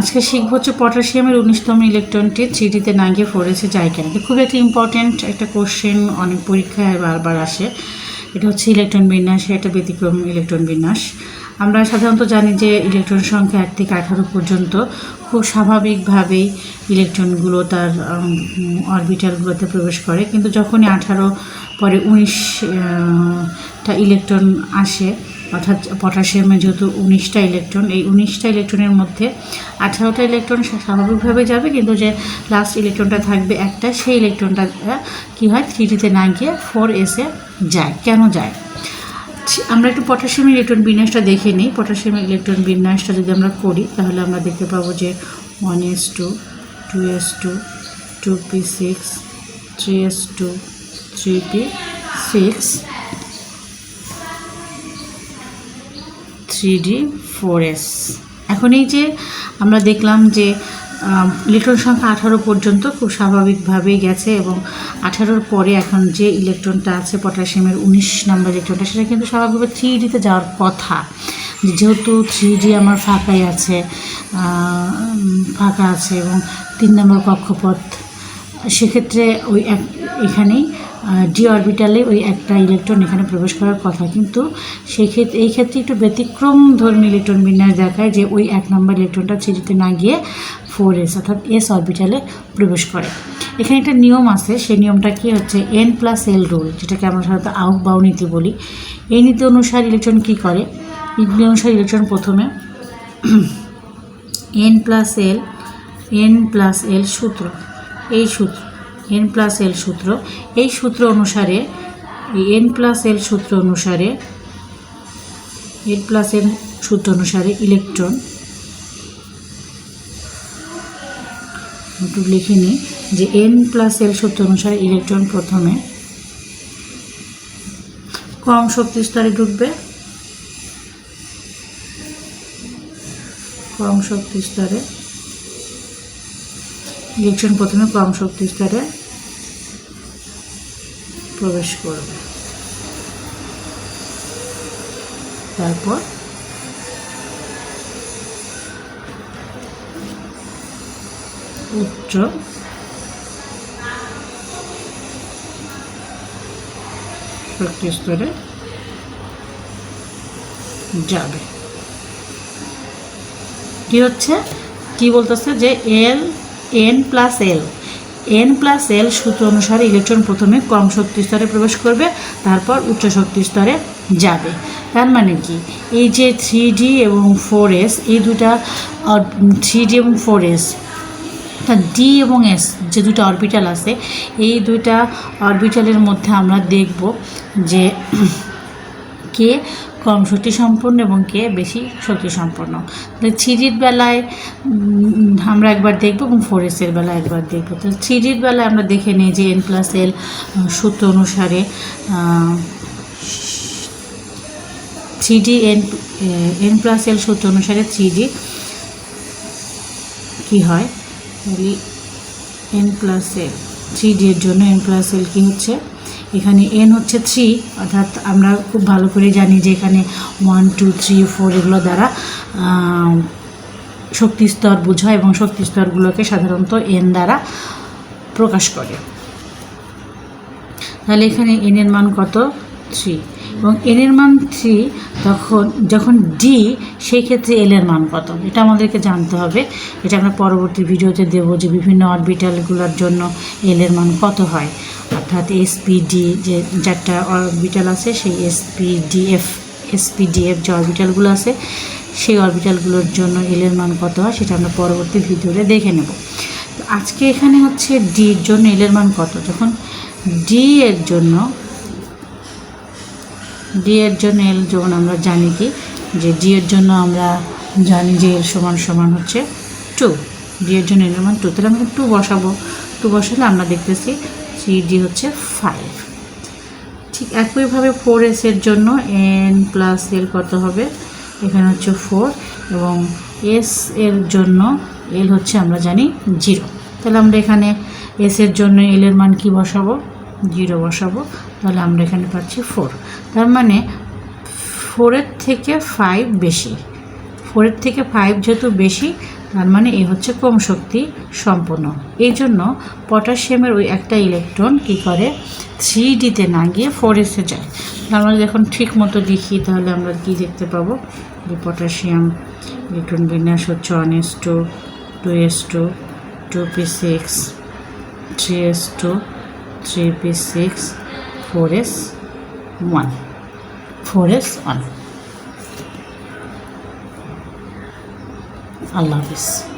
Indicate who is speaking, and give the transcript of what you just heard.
Speaker 1: আজকে শিখব হচ্ছে পটাশিয়ামের উনিশতম ইলেকট্রনটি থ্রিডিতে না গিয়ে ফোরেসে যায় কেন। খুব একটা ইম্পর্ট্যান্ট একটা কোশ্চেন অনেক পরীক্ষায় বারবার আসে। এটা হচ্ছে ইলেকট্রন বিন্যাস, এটা ব্যতিক্রম ইলেকট্রন বিন্যাস। আমরা সাধারণত জানি যে ইলেকট্রন সংখ্যা এক থেকে আঠারো পর্যন্ত। খুব স্বাভাবিকভাবেই ইলেকট্রনগুলো তার অরবিটালগুলোতে প্রবেশ করে। কিন্তু যখনই আঠারো, পরে উনিশ টা ইলেকট্রন আসে অর্থাৎ পটাশিয়ামে যেহেতু উনিশটা ইলেকট্রন এই উনিশটা ইলেকট্রনের মধ্যে আঠারোটা ইলেকট্রন স্বাভাবিকভাবে যাবে, কিন্তু যে লাস্ট ইলেকট্রনটা থাকবে একটা, সেই ইলেকট্রনটা কী হয়? থ্রিটিতে না গিয়ে ফোর এসে যায়। কেন যায়? আমরা একটু পটাশিয়াম ইলেকট্রন বিন্যাসটা দেখে নিই। পটাশিয়াম ইলেকট্রন বিন্যাসটা যদি আমরা করি, তাহলে আমরা দেখতে পাবো যে one s two two s two two p six three s two three p six three d four s এখন এই যে আমরা দেখলাম যে ইলেকট্রন সংখ্যা আঠারো পর্যন্ত খুব স্বাভাবিকভাবেই গেছে এবং আঠারোর পরে এখন যে ইলেকট্রনটা আছে, পটাশিয়ামের উনিশ নম্বর ইলেকট্রনটা, সেটা কিন্তু স্বাভাবিকভাবে থ্রি ডিতে যাওয়ার কথা। যেহেতু থ্রি ডি আমার ফাঁকাই আছে ফাঁকা আছে এবং তিন নম্বর কক্ষপথ, সেক্ষেত্রে ওই এক, এখানেই ডি অরবিটালে ওই একটা ইলেকট্রন এখানে প্রবেশ করার কথা। কিন্তু সেই ক্ষেত্রে এই ক্ষেত্রে একটু ব্যতিক্রম ধর্মী ইলেকট্রন বিন্যাস দেখায় যে ওই এক নম্বর ইলেকট্রনটা থ্রিতে না গিয়ে ফোর এস অর্থাৎ এস অরবিটালে প্রবেশ করে। এখানে একটা নিয়ম আছে, সেই নিয়মটা কি হচ্ছে? এন প্লাস এল রুল যেটাকে আমরা সাধারণত আউক বাউ নীতি বলি। এই নীতি অনুসারে ইলেকট্রন কী করে? নীতি অনুসারে ইলেকট্রন প্রথমে n plus l n plus l সূত্র, এই সূত্র। এন প্লাস এল সূত্র। এই সূত্র অনুসারে এন প্লাস এল সূত্র অনুসারে এন প্লাস এন সূত্র অনুসারে ইলেকট্রন একটু লিখে নিই, যে এন প্লাস এল সূত্র অনুসারে ইলেকট্রন প্রথমে কম শক্তি স্তরে ঢুকবে। কম শক্তি স্তরে ইলেকট্রন প্রথমে কম শক্তি স্তরে প্রবেশ করবে। তারপর? উচ্চ। শক্তি স্তরে যাবে। কি হচ্ছে? কি বলতেছে যে l n plus l n plus l সূত্র অনুসারে ইলেকট্রন প্রথমে কম শক্তি স্তরে প্রবেশ করবে, তারপর উচ্চ শক্তি স্তরে যাবে। তার মানে কি? এই যে থ্রি ডি এবং ফোর এস এই দুটা থ্রি ডি এবং ফোর এস অর্থাৎ ডি এবং এস যে দুটো অরবিটাল আছে, এই দুইটা অরবিটালের মধ্যে আমরা দেখব যে কে কম শক্তি সম্পন্ন এবং কে বেশি শক্তি সম্পন্ন। থ্রিডির বেলায় আমরা একবার দেখব এবং ফোর এসের বেলায় একবার দেখব। তাহলে থ্রিডির বেলায় আমরা দেখে নিই যে এন প্লাস এল সূত্র অনুসারে three d n n plus l সূত্র অনুসারে থ্রি ডি কী হয়? তাহলে n plus l three d এর জন্য এন প্লাস এল কী হচ্ছে? এখানে এন হচ্ছে থ্রি অর্থাৎ আমরা খুব ভালো করে জানি যে এখানে ওয়ান টু থ্রি ফোর এগুলো দ্বারা শক্তি স্তর বোঝায় এবং শক্তি স্তরগুলোকে সাধারণত এন দ্বারা প্রকাশ করে। তাহলে এখানে এন এর মান কত? থ্রি এবং এন এর মান থ্রি তখন, যখন ডি সেই ক্ষেত্রে এল এর মান কত? এটা আমাদেরকে জানতে হবে। এটা আমরা পরবর্তী ভিডিওতে দেবো যে বিভিন্ন অরবিটালগুলোর জন্য এল এর মান কত হয়। অর্থাৎ এসপিডি যে চারটা অরবিটাল আছে, সেই এসপিডিএফ এসপিডিএফ যে অরবিটালগুলো আছে, সেই অরবিটালগুলোর জন্য এল এর মান কত হয় সেটা আমরা পরবর্তী ভিডিওতে দেখে নেব। আজকে এখানে হচ্ছে ডির জন্য এল এর মান কত? যখন ডি এর জন্য ডি এর জন্য এল যখন আমরা জানি কি, যে ডি এর জন্য আমরা জানি যে এল সমান সমান হচ্ছে টু ডি এর জন্য এল মান টু তাহলে আমরা টু বসাবো। টু বসালে আমরা দেখতেছি থ্রি ডি হচ্ছে ফাইভ ঠিক একইভাবে ফোর এস এর জন্য এন প্লাস এল কত হবে? এখানে হচ্ছে ফোর এবং এস এর জন্য এল হচ্ছে আমরা জানি জিরো তাহলে আমরা এখানে এস এর জন্য এল এর মান কি বসাবো? জিরো বসাবো। তাহলে আমরা এখানে পাচ্ছি ফোর তার মানে ফোরের থেকে ফাইভ বেশি। ফোরের থেকে ফাইভ যেহেতু বেশি তার মানে এ হচ্ছে কম শক্তি সম্পন্ন এই জন্য পটাশিয়ামের ওই একটা ইলেকট্রন কী করে? থ্রি ডিতে না গিয়ে ফোর এসে যায়। আমরা যখন ঠিক মতো লিখি, তাহলে আমরা কি দেখতে পাবো? যে পটাশিয়াম ইলেকট্রন বিন্যাস হচ্ছে one s two two s two two p six three s two three p six four s one four s one আল্লাহ হাফিজ।